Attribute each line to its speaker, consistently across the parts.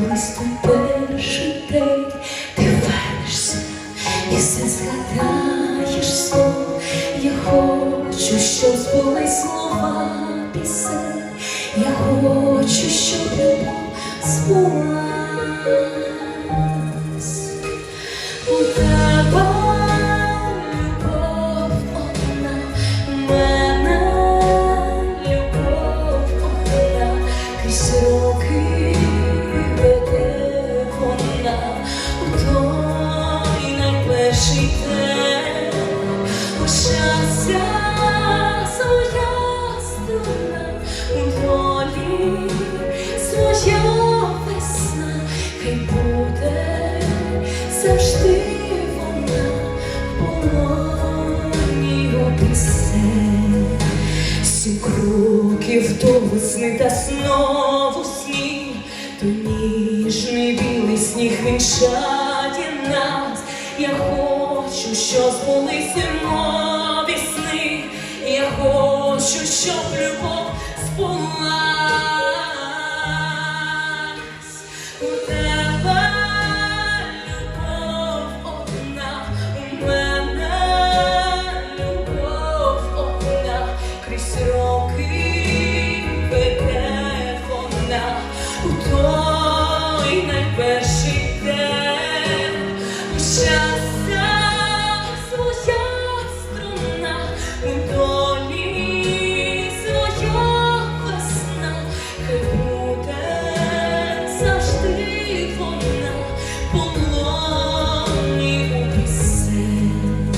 Speaker 1: колись перший день ти вернешся і все згадаєш сон. Я хочу, щоб збули слова пісень. Я хочу, щоб любов збулась. День. У долі своя весна, хай буде завжди вона в полоні у пісень. Сім та знову сніг, то ніжний білий сніг вінчає нас. Я щоб збулися нові сни. Я хочу, щоб любов збулась. У тебе любов одна, у мене любов одна, крізь роки веде вона полоні у пісень.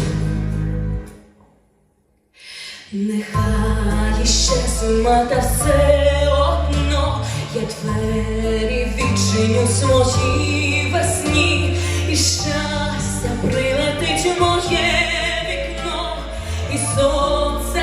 Speaker 1: Нехай іще зима та все одно, я двері відчиню свої весні, і щастя прилетить моє вікно, і сонце